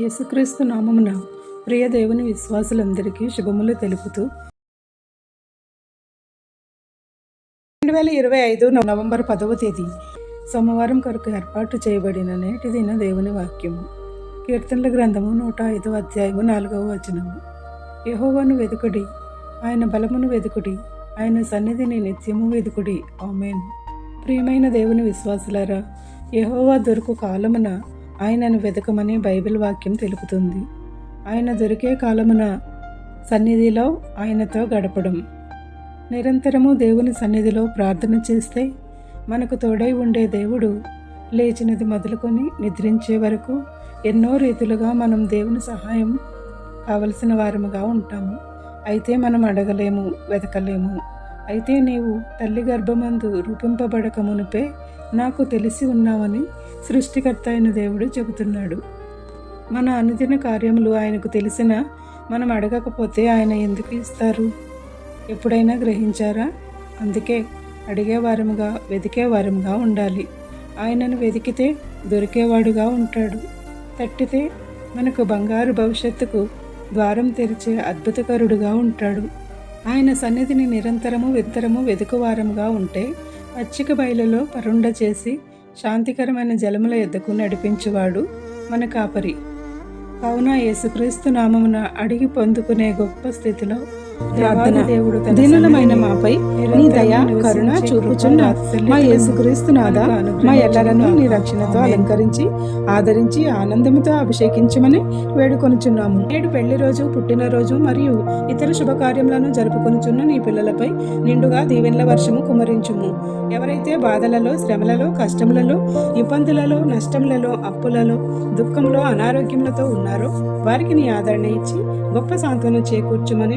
యేసుక్రీస్తు నామమున ప్రియ దేవుని విశ్వాసులందరికీ శుభములు తెలుపుతూ రెండు వేల ఇరవై ఐదు నవంబర్ పదవ తేదీ సోమవారం కొరకు ఏర్పాటు చేయబడిన నేటి దిన దేవుని వాక్యము కీర్తనల గ్రంథము నూట ఐదవ అధ్యాయము నాలుగవ వచనము. యెహోవాను వెదుకుడి ఆయన బలమును వెదుకుడి ఆయన సన్నిధిని నిత్యము వెదుకుడి. ఆమెన్. ప్రియమైన దేవుని విశ్వాసులారా యహోవా దొరుకు కాలమున ఆయనను వెతకమని బైబిల్ వాక్యం తెలుపుతుంది. ఆయన దొరికే కాలమున సన్నిధిలో ఆయనతో గడపడం. నిరంతరము దేవుని సన్నిధిలో ప్రార్థన చేస్తే మనకు తోడై ఉండే దేవుడు లేచినది మొదలుకొని నిద్రించే వరకు ఎన్నో రీతులుగా మనం దేవుని సహాయం కావలసిన వారముగా ఉంటాము. అయితే మనం అడగలేము వెతకలేము. అయితే నీవు తల్లి గర్భమందు రూపింపబడక మునిపే నాకు తెలిసి ఉన్నావని సృష్టికర్త అయిన దేవుడు చెబుతున్నాడు. మన అనుదిన కార్యములు ఆయనకు తెలిసిన మనం అడగకపోతే ఆయన ఎందుకు ఇస్తారు? ఎప్పుడైనా గ్రహించారా? అందుకే అడిగేవారముగా వెతికేవారముగా ఉండాలి. ఆయనను వెతికితే దొరికేవాడుగా ఉంటాడు. తట్టితే మనకు బంగారు భవిష్యత్తుకు ద్వారం తెరిచే అద్భుతకరుడుగా ఉంటాడు. ఆయన సన్నిధిని నిరంతరము విత్తరము వెతుకువారముగా ఉంటే పచ్చిక బయలులో పరుండ చేసి శాంతికరమైన జలముల ఎద్దకు నడిపించువాడు మన కాపరి. కావున యేసుక్రీస్తు నామమున అడిగి పొందుకునే గొప్ప స్థితిలో ప్రార్థన దీనులమైన మాపై నీ దయ కరుణ చూపుచున్న మా యేసుక్రీస్తు నాథ మనకు మా ఎల్లరను నీ. రక్షణతో. అలంకరించి ఆదరించి ఆనందముతో అభిషేకించమని వేడుకొనుచున్నాము నేడు పెళ్ళి రోజు పుట్టినరోజు మరియు ఇతర శుభకార్యములను జరుపుకొనుచున్న నీ పిల్లలపై నిండుగా దీవెనల వర్షము కుమరించుము ఎవరైతే బాధలలో శ్రమలలో కష్టములలో ఇబ్బందులలో నష్టములలో అప్పులలో దుఃఖంలో అనారోగ్యములతో ఉన్నారో వారికి నీ ఆదరణ ఇచ్చి గొప్ప సాంత్వనం చేకూర్చుమని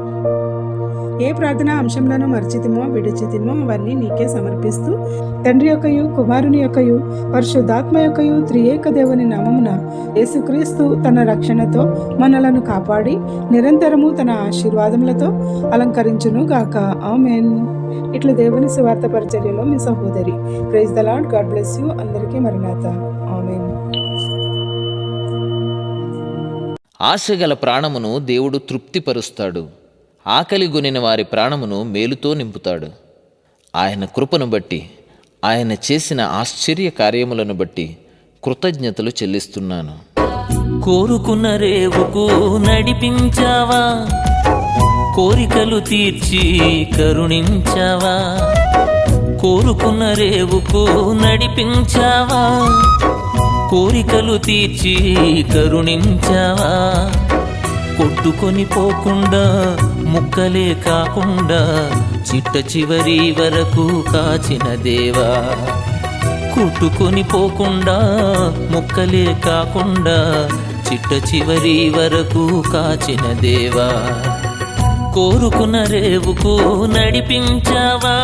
ఏ ప్రార్థనా అంశంలను మర్చితిమో విడిచితిమో అవన్నీ నీకే సమర్పిస్తూ తండ్రి యొక్కయు కుమారుని యొక్కయు పరిశుద్ధాత్మ యొక్కయు త్రియేక దేవుని నామమున యేసుక్రీస్తు తన రక్షణతో మనలను కాపాడి నిరంతరము తన ఆశీర్వాదములతో అలంకరించును గాక. ఆమెన్. ఇట్లా దేవుని సువార్త పరిచర్యలో మీ సహోదరి praise the lord God bless you. అందరికీ మరణాత. ఆమెన్. ఆశగల ప్రాణమును దేవుడు తృప్తిపరుస్తాడు. ఆకలి గునిన వారి ప్రాణమును మేలుతో నింపుతాడు. ఆయన కృపను బట్టి ఆయన చేసిన ఆశ్చర్య కార్యములను బట్టి కృతజ్ఞతలు చెల్లిస్తున్నాను. కోరుకున్న రేవుకు నడిపించావా? కోరికలు తీర్చి కరుణించావా? కోరుకున్న రేవుకు నడిపించావా? కోరికలు తీర్చి కరుణించావా? కొట్టుకొని పోకుండా ముక్కలే కాకుండా చిట్ట చివరి వరకు కాచిన దేవా. కుట్టుకొని పోకుండా ముక్కలే కాకుండా చిట్ట చివరి వరకు కాచిన దేవా. కోరుకున్న రేవుకు నడిపించావా.